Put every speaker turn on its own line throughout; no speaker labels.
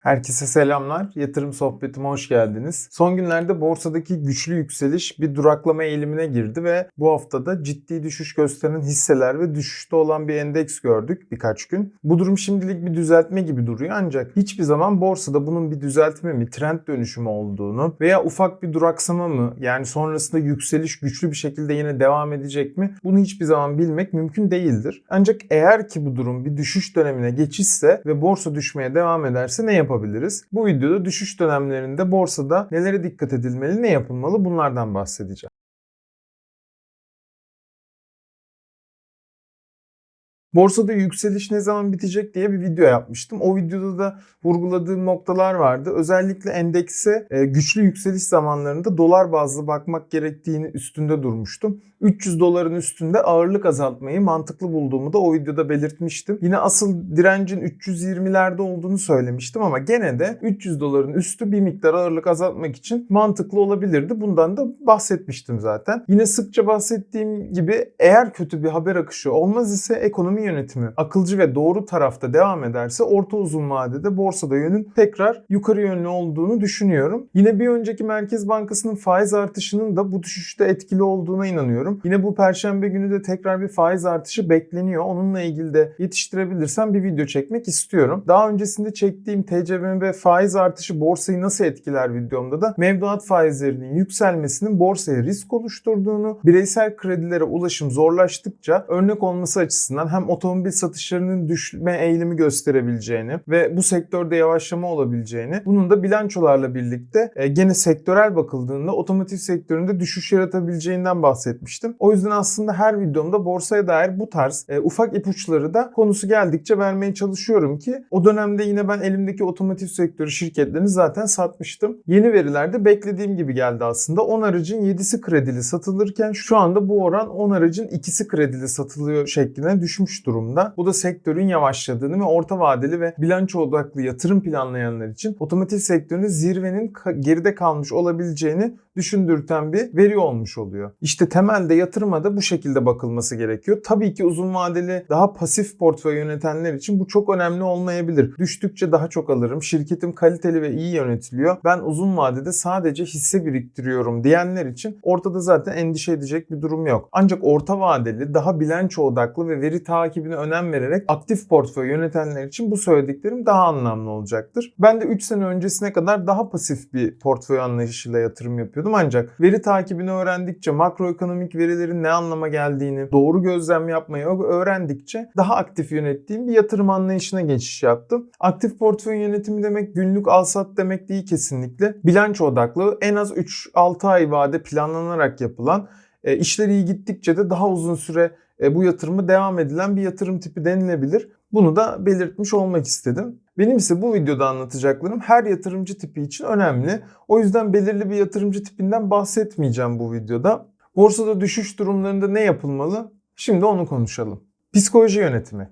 Herkese selamlar. Yatırım sohbetime hoş geldiniz. Son günlerde borsadaki güçlü yükseliş bir duraklama eğilimine girdi ve bu haftada ciddi düşüş gösteren hisseler ve düşüşte olan bir endeks gördük birkaç gün. Bu durum şimdilik bir düzeltme gibi duruyor ancak hiçbir zaman borsada bunun bir düzeltme mi, trend dönüşümü olduğunu veya ufak bir duraksama mı yani sonrasında yükseliş güçlü bir şekilde yine devam edecek mi bunu hiçbir zaman bilmek mümkün değildir. Ancak eğer ki bu durum bir düşüş dönemine geçişse ve borsa düşmeye devam ederse ne yapabiliriz? Bu videoda düşüş dönemlerinde borsada nelere dikkat edilmeli, ne yapılmalı bunlardan bahsedeceğim. Borsada yükseliş ne zaman bitecek diye bir video yapmıştım. O videoda da vurguladığım noktalar vardı. Özellikle endekse e, güçlü yükseliş zamanlarında dolar bazlı bakmak gerektiğini üstünde durmuştum. 300 doların üstünde ağırlık azaltmayı mantıklı bulduğumu da o videoda belirtmiştim. Yine asıl direncin 320'lerde olduğunu söylemiştim ama gene de 300 doların üstü bir miktar ağırlık azaltmak için mantıklı olabilirdi. Bundan da bahsetmiştim zaten. Yine sıkça bahsettiğim gibi eğer kötü bir haber akışı olmaz ise ekonomi yönetimi akılcı ve doğru tarafta devam ederse orta uzun vadede borsada yönün tekrar yukarı yönlü olduğunu düşünüyorum. Yine bir önceki Merkez Bankası'nın faiz artışının da bu düşüşte etkili olduğuna inanıyorum. Yine bu perşembe günü de tekrar bir faiz artışı bekleniyor. Onunla ilgili de yetiştirebilirsem bir video çekmek istiyorum. Daha öncesinde çektiğim TCMB faiz artışı borsayı nasıl etkiler videomda da mevduat faizlerinin yükselmesinin borsaya risk oluşturduğunu, bireysel kredilere ulaşım zorlaştıkça örnek olması açısından hem otomobil satışlarının düşme eğilimi gösterebileceğini ve bu sektörde yavaşlama olabileceğini, bunun da bilançolarla birlikte e, gene sektörel bakıldığında otomotiv sektöründe düşüş yaratabileceğinden bahsetmiştim. O yüzden aslında her videomda borsaya dair bu tarz e, ufak ipuçları da konusu geldikçe vermeye çalışıyorum ki o dönemde yine ben elimdeki otomotiv sektörü şirketlerini zaten satmıştım. Yeni verilerde beklediğim gibi geldi aslında. 10 aracın 7'si kredili satılırken şu anda bu oran 10 aracın 2'si kredili satılıyor şekline düşmüş durumda. Bu da sektörün yavaşladığını ve orta vadeli ve bilanço odaklı yatırım planlayanlar için otomotiv sektörünün zirvenin geride kalmış olabileceğini düşündürten bir veri olmuş oluyor. İşte temelde yatırıma da bu şekilde bakılması gerekiyor. Tabii ki uzun vadeli daha pasif portföy yönetenler için bu çok önemli olmayabilir. Düştükçe daha çok alırım. Şirketim kaliteli ve iyi yönetiliyor. Ben uzun vadede sadece hisse biriktiriyorum diyenler için ortada zaten endişe edecek bir durum yok. Ancak orta vadeli, daha bilanço odaklı ve veri takibine önem vererek aktif portföy yönetenler için bu söylediklerim daha anlamlı olacaktır. Ben de 3 sene öncesine kadar daha pasif bir portföy anlayışıyla yatırım yapıyordum ancak veri takibini öğrendikçe makroekonomik verilerin ne anlama geldiğini, doğru gözlem yapmayı öğrendikçe daha aktif yönettiğim bir yatırım anlayışına geçiş yaptım. Aktif portföy yönetimi demek günlük alsat demek değil kesinlikle. Bilanço odaklı en az 3-6 ay vade planlanarak yapılan e, işler iyi gittikçe de daha uzun süre e, bu yatırımı devam edilen bir yatırım tipi denilebilir. Bunu da belirtmiş olmak istedim. Benim ise bu videoda anlatacaklarım her yatırımcı tipi için önemli. O yüzden belirli bir yatırımcı tipinden bahsetmeyeceğim bu videoda. Borsada düşüş durumlarında ne yapılmalı? Şimdi onu konuşalım. Psikoloji yönetimi.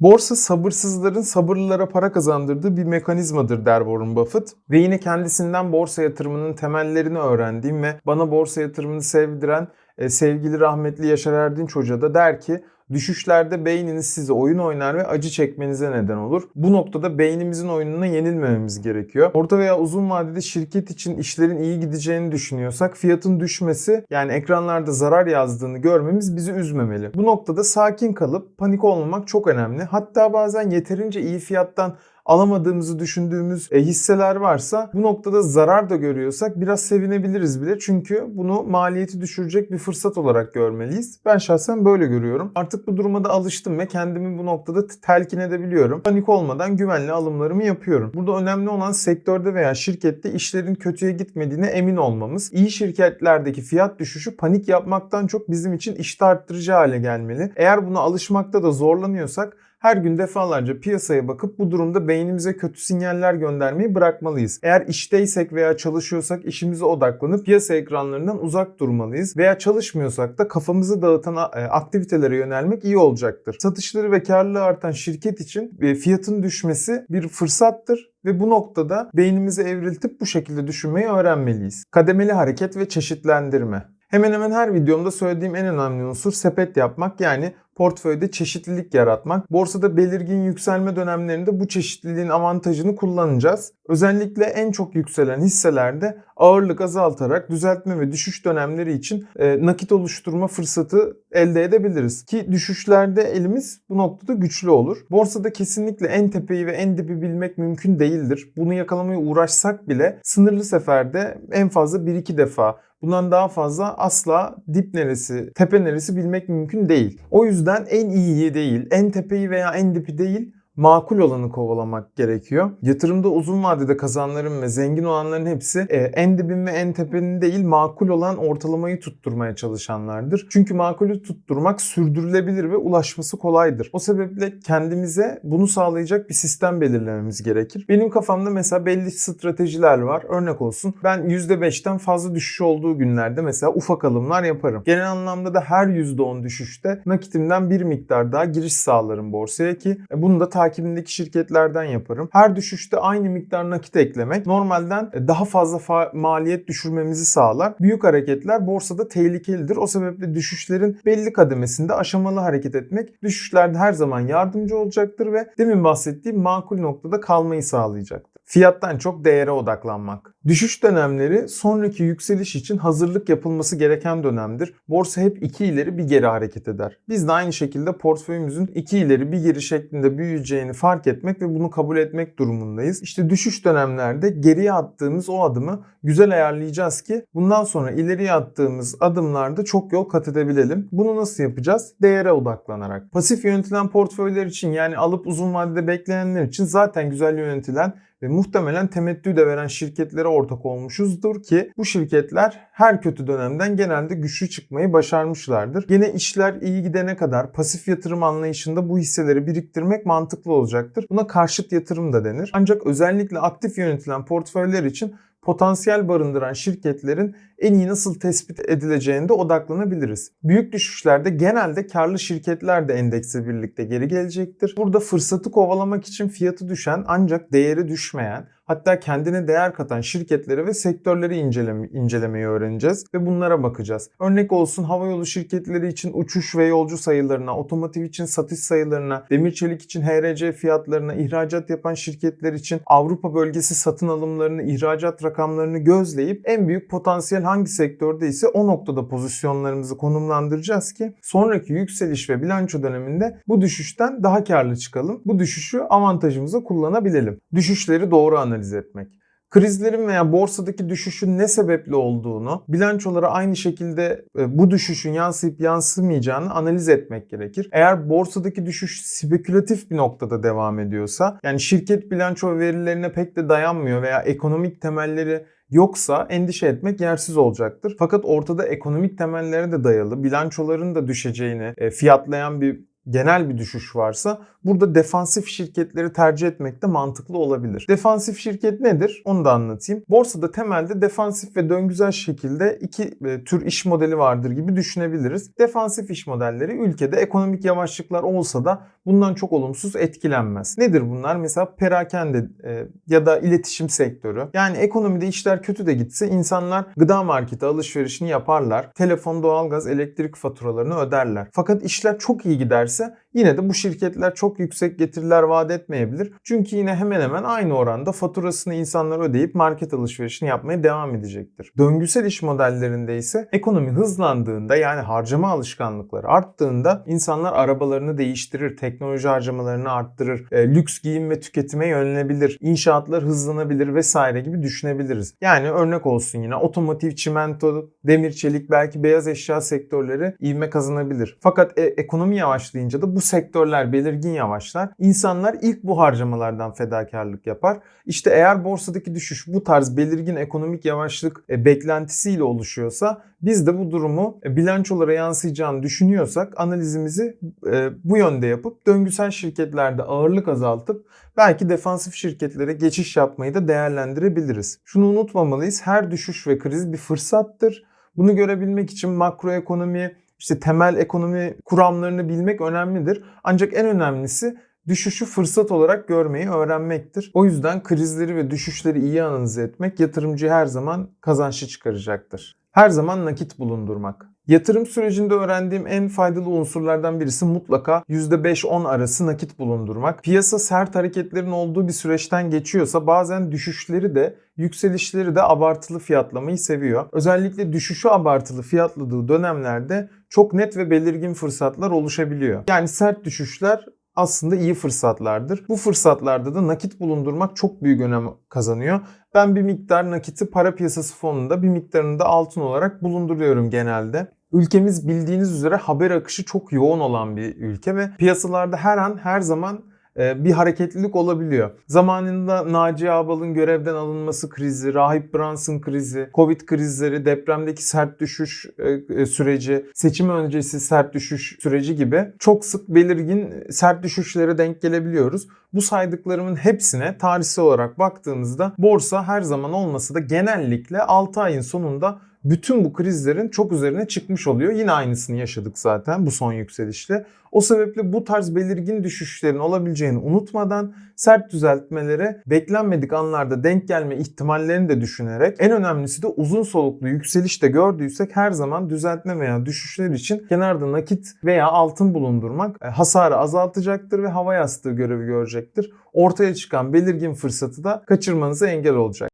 Borsa sabırsızların sabırlılara para kazandırdığı bir mekanizmadır der Warren Buffett. Ve yine kendisinden borsa yatırımının temellerini öğrendiğim ve bana borsa yatırımını sevdiren sevgili rahmetli Yaşar Erdinç Hoca da der ki Düşüşlerde beyniniz size oyun oynar ve acı çekmenize neden olur. Bu noktada beynimizin oyununa yenilmememiz gerekiyor. Orta veya uzun vadede şirket için işlerin iyi gideceğini düşünüyorsak fiyatın düşmesi yani ekranlarda zarar yazdığını görmemiz bizi üzmemeli. Bu noktada sakin kalıp panik olmamak çok önemli. Hatta bazen yeterince iyi fiyattan alamadığımızı düşündüğümüz e, hisseler varsa bu noktada zarar da görüyorsak biraz sevinebiliriz bile. Çünkü bunu maliyeti düşürecek bir fırsat olarak görmeliyiz. Ben şahsen böyle görüyorum. Artık bu duruma da alıştım ve kendimi bu noktada telkin edebiliyorum. Panik olmadan güvenli alımlarımı yapıyorum. Burada önemli olan sektörde veya şirkette işlerin kötüye gitmediğine emin olmamız. İyi şirketlerdeki fiyat düşüşü panik yapmaktan çok bizim için iştah arttırıcı hale gelmeli. Eğer buna alışmakta da zorlanıyorsak her gün defalarca piyasaya bakıp bu durumda beynimize kötü sinyaller göndermeyi bırakmalıyız. Eğer işteysek veya çalışıyorsak işimize odaklanıp piyasa ekranlarından uzak durmalıyız. Veya çalışmıyorsak da kafamızı dağıtan e, aktivitelere yönelmek iyi olacaktır. Satışları ve karlılığı artan şirket için e, fiyatın düşmesi bir fırsattır ve bu noktada beynimizi evriltip bu şekilde düşünmeyi öğrenmeliyiz. Kademeli hareket ve çeşitlendirme. Hemen hemen her videomda söylediğim en önemli unsur sepet yapmak yani portföyde çeşitlilik yaratmak. Borsada belirgin yükselme dönemlerinde bu çeşitliliğin avantajını kullanacağız. Özellikle en çok yükselen hisselerde ağırlık azaltarak düzeltme ve düşüş dönemleri için e, nakit oluşturma fırsatı elde edebiliriz. Ki düşüşlerde elimiz bu noktada güçlü olur. Borsada kesinlikle en tepeyi ve en dibi bilmek mümkün değildir. Bunu yakalamaya uğraşsak bile sınırlı seferde en fazla 1-2 defa Bundan daha fazla asla dip neresi, tepe neresi bilmek mümkün değil. O yüzden en iyiyi değil, en tepeyi veya en dipi değil, makul olanı kovalamak gerekiyor. Yatırımda uzun vadede kazanların ve zengin olanların hepsi e, en dibin ve en tepenin değil makul olan ortalamayı tutturmaya çalışanlardır. Çünkü makulü tutturmak sürdürülebilir ve ulaşması kolaydır. O sebeple kendimize bunu sağlayacak bir sistem belirlememiz gerekir. Benim kafamda mesela belli stratejiler var. Örnek olsun ben %5'ten fazla düşüş olduğu günlerde mesela ufak alımlar yaparım. Genel anlamda da her %10 düşüşte nakitimden bir miktar daha giriş sağlarım borsaya ki e, bunu da takibindeki şirketlerden yaparım. Her düşüşte aynı miktar nakit eklemek normalden daha fazla fa- maliyet düşürmemizi sağlar. Büyük hareketler borsada tehlikelidir. O sebeple düşüşlerin belli kademesinde aşamalı hareket etmek düşüşlerde her zaman yardımcı olacaktır ve demin bahsettiğim makul noktada kalmayı sağlayacaktır. Fiyattan çok değere odaklanmak. Düşüş dönemleri sonraki yükseliş için hazırlık yapılması gereken dönemdir. Borsa hep iki ileri bir geri hareket eder. Biz de aynı şekilde portföyümüzün iki ileri bir geri şeklinde büyüyeceğini fark etmek ve bunu kabul etmek durumundayız. İşte düşüş dönemlerde geriye attığımız o adımı güzel ayarlayacağız ki bundan sonra ileriye attığımız adımlarda çok yol kat edebilelim. Bunu nasıl yapacağız? Değere odaklanarak. Pasif yönetilen portföyler için yani alıp uzun vadede bekleyenler için zaten güzel yönetilen ve muhtemelen temettü de veren şirketlere ortak olmuşuzdur ki bu şirketler her kötü dönemden genelde güçlü çıkmayı başarmışlardır. Yine işler iyi gidene kadar pasif yatırım anlayışında bu hisseleri biriktirmek mantıklı olacaktır. Buna karşıt yatırım da denir. Ancak özellikle aktif yönetilen portföyler için potansiyel barındıran şirketlerin en iyi nasıl tespit edileceğinde odaklanabiliriz. Büyük düşüşlerde genelde karlı şirketler de endekse birlikte geri gelecektir. Burada fırsatı kovalamak için fiyatı düşen ancak değeri düşmeyen hatta kendine değer katan şirketleri ve sektörleri inceleme, incelemeyi öğreneceğiz ve bunlara bakacağız. Örnek olsun havayolu şirketleri için uçuş ve yolcu sayılarına, otomotiv için satış sayılarına, demir çelik için HRC fiyatlarına, ihracat yapan şirketler için Avrupa bölgesi satın alımlarını, ihracat rakamlarını gözleyip en büyük potansiyel hangi sektörde ise o noktada pozisyonlarımızı konumlandıracağız ki sonraki yükseliş ve bilanço döneminde bu düşüşten daha karlı çıkalım. Bu düşüşü avantajımıza kullanabilelim. Düşüşleri doğru analiz etmek. Krizlerin veya borsadaki düşüşün ne sebeple olduğunu, bilançolara aynı şekilde e, bu düşüşün yansıyıp yansımayacağını analiz etmek gerekir. Eğer borsadaki düşüş spekülatif bir noktada devam ediyorsa, yani şirket bilanço verilerine pek de dayanmıyor veya ekonomik temelleri yoksa endişe etmek yersiz olacaktır. Fakat ortada ekonomik temellere de dayalı, bilançoların da düşeceğini e, fiyatlayan bir genel bir düşüş varsa burada defansif şirketleri tercih etmek de mantıklı olabilir. Defansif şirket nedir? Onu da anlatayım. Borsada temelde defansif ve döngüsel şekilde iki e, tür iş modeli vardır gibi düşünebiliriz. Defansif iş modelleri ülkede ekonomik yavaşlıklar olsa da bundan çok olumsuz etkilenmez. Nedir bunlar? Mesela perakende e, ya da iletişim sektörü. Yani ekonomide işler kötü de gitse insanlar gıda marketi alışverişini yaparlar. Telefon, doğalgaz, elektrik faturalarını öderler. Fakat işler çok iyi giderse yine de bu şirketler çok yüksek getiriler vaat etmeyebilir. Çünkü yine hemen hemen aynı oranda faturasını insanlar ödeyip market alışverişini yapmaya devam edecektir. Döngüsel iş modellerinde ise ekonomi hızlandığında yani harcama alışkanlıkları arttığında insanlar arabalarını değiştirir, teknoloji harcamalarını arttırır, e, lüks giyim ve tüketime yönelebilir, inşaatlar hızlanabilir vesaire gibi düşünebiliriz. Yani örnek olsun yine otomotiv, çimento, demir, çelik belki beyaz eşya sektörleri ivme kazanabilir. Fakat e, ekonomi yavaşlayınca da bu sektörler belirgin yavaşlar. İnsanlar ilk bu harcamalardan fedakarlık yapar. İşte eğer borsadaki düşüş bu tarz belirgin ekonomik yavaşlık e, beklentisiyle oluşuyorsa biz de bu durumu e, bilançolara yansıyacağını düşünüyorsak analizimizi e, bu yönde yapıp döngüsel şirketlerde ağırlık azaltıp belki defansif şirketlere geçiş yapmayı da değerlendirebiliriz. Şunu unutmamalıyız. Her düşüş ve kriz bir fırsattır. Bunu görebilmek için makroekonomi, işte temel ekonomi kuramlarını bilmek önemlidir. Ancak en önemlisi düşüşü fırsat olarak görmeyi öğrenmektir. O yüzden krizleri ve düşüşleri iyi analiz etmek yatırımcı her zaman kazançlı çıkaracaktır. Her zaman nakit bulundurmak. Yatırım sürecinde öğrendiğim en faydalı unsurlardan birisi mutlaka %5-10 arası nakit bulundurmak. Piyasa sert hareketlerin olduğu bir süreçten geçiyorsa bazen düşüşleri de yükselişleri de abartılı fiyatlamayı seviyor. Özellikle düşüşü abartılı fiyatladığı dönemlerde çok net ve belirgin fırsatlar oluşabiliyor. Yani sert düşüşler aslında iyi fırsatlardır. Bu fırsatlarda da nakit bulundurmak çok büyük önem kazanıyor. Ben bir miktar nakiti para piyasası fonunda bir miktarını da altın olarak bulunduruyorum genelde. Ülkemiz bildiğiniz üzere haber akışı çok yoğun olan bir ülke ve piyasalarda her an her zaman e, bir hareketlilik olabiliyor. Zamanında Naci Ağbal'ın görevden alınması krizi, Rahip Brunson krizi, Covid krizleri, depremdeki sert düşüş e, süreci, seçim öncesi sert düşüş süreci gibi çok sık belirgin sert düşüşlere denk gelebiliyoruz. Bu saydıklarımın hepsine tarihsel olarak baktığımızda borsa her zaman olmasa da genellikle 6 ayın sonunda bütün bu krizlerin çok üzerine çıkmış oluyor. Yine aynısını yaşadık zaten bu son yükselişte. O sebeple bu tarz belirgin düşüşlerin olabileceğini unutmadan sert düzeltmelere beklenmedik anlarda denk gelme ihtimallerini de düşünerek en önemlisi de uzun soluklu yükselişte gördüysek her zaman düzeltme veya düşüşler için kenarda nakit veya altın bulundurmak e, hasarı azaltacaktır ve hava yastığı görevi görecektir. Ortaya çıkan belirgin fırsatı da kaçırmanıza engel olacak.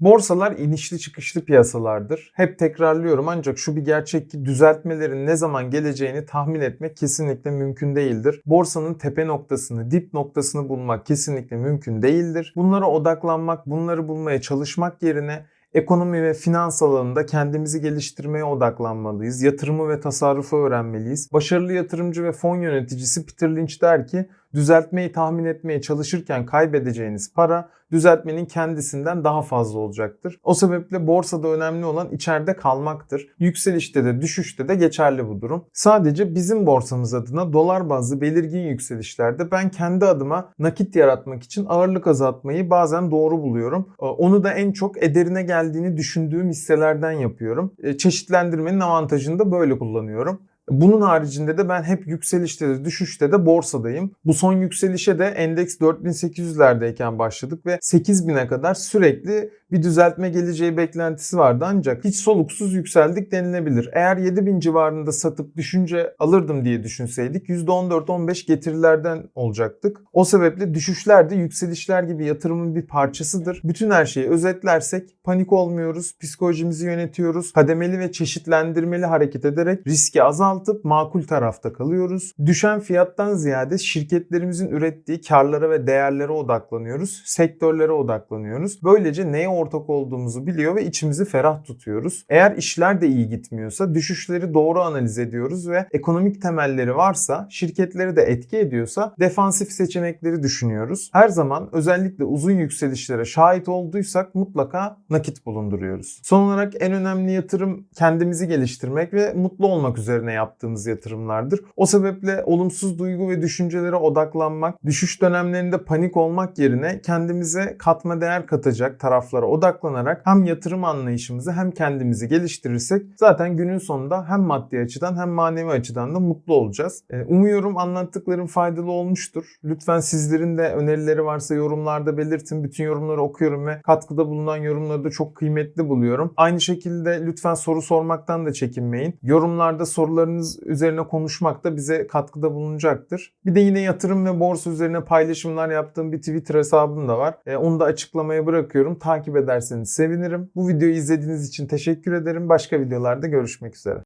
Borsalar inişli çıkışlı piyasalardır. Hep tekrarlıyorum ancak şu bir gerçek ki düzeltmelerin ne zaman geleceğini tahmin etmek kesinlikle mümkün değildir. Borsanın tepe noktasını, dip noktasını bulmak kesinlikle mümkün değildir. Bunlara odaklanmak, bunları bulmaya çalışmak yerine ekonomi ve finans alanında kendimizi geliştirmeye odaklanmalıyız. Yatırımı ve tasarrufu öğrenmeliyiz. Başarılı yatırımcı ve fon yöneticisi Peter Lynch der ki düzeltmeyi tahmin etmeye çalışırken kaybedeceğiniz para düzeltmenin kendisinden daha fazla olacaktır. O sebeple borsada önemli olan içeride kalmaktır. Yükselişte de düşüşte de geçerli bu durum. Sadece bizim borsamız adına dolar bazlı belirgin yükselişlerde ben kendi adıma nakit yaratmak için ağırlık azaltmayı bazen doğru buluyorum. Onu da en çok ederine geldiğini düşündüğüm hisselerden yapıyorum. Çeşitlendirmenin avantajını da böyle kullanıyorum. Bunun haricinde de ben hep yükselişte de düşüşte de borsadayım. Bu son yükselişe de endeks 4800'lerdeyken başladık ve 8000'e kadar sürekli bir düzeltme geleceği beklentisi vardı ancak hiç soluksuz yükseldik denilebilir. Eğer 7000 civarında satıp düşünce alırdım diye düşünseydik %14-15 getirilerden olacaktık. O sebeple düşüşler de yükselişler gibi yatırımın bir parçasıdır. Bütün her şeyi özetlersek panik olmuyoruz, psikolojimizi yönetiyoruz, kademeli ve çeşitlendirmeli hareket ederek riski azaltıp makul tarafta kalıyoruz. Düşen fiyattan ziyade şirketlerimizin ürettiği karlara ve değerlere odaklanıyoruz, sektörlere odaklanıyoruz. Böylece neye ortak olduğumuzu biliyor ve içimizi ferah tutuyoruz. Eğer işler de iyi gitmiyorsa düşüşleri doğru analiz ediyoruz ve ekonomik temelleri varsa, şirketleri de etki ediyorsa defansif seçenekleri düşünüyoruz. Her zaman özellikle uzun yükselişlere şahit olduysak mutlaka nakit bulunduruyoruz. Son olarak en önemli yatırım kendimizi geliştirmek ve mutlu olmak üzerine yaptığımız yatırımlardır. O sebeple olumsuz duygu ve düşüncelere odaklanmak, düşüş dönemlerinde panik olmak yerine kendimize katma değer katacak taraflara odaklanarak hem yatırım anlayışımızı hem kendimizi geliştirirsek zaten günün sonunda hem maddi açıdan hem manevi açıdan da mutlu olacağız. Ee, umuyorum anlattıklarım faydalı olmuştur. Lütfen sizlerin de önerileri varsa yorumlarda belirtin. Bütün yorumları okuyorum ve katkıda bulunan yorumları da çok kıymetli buluyorum. Aynı şekilde lütfen soru sormaktan da çekinmeyin. Yorumlarda sorularınız üzerine konuşmak da bize katkıda bulunacaktır. Bir de yine yatırım ve borsa üzerine paylaşımlar yaptığım bir Twitter hesabım da var. Ee, onu da açıklamaya bırakıyorum. Takip ederseniz sevinirim. Bu videoyu izlediğiniz için teşekkür ederim. Başka videolarda görüşmek üzere.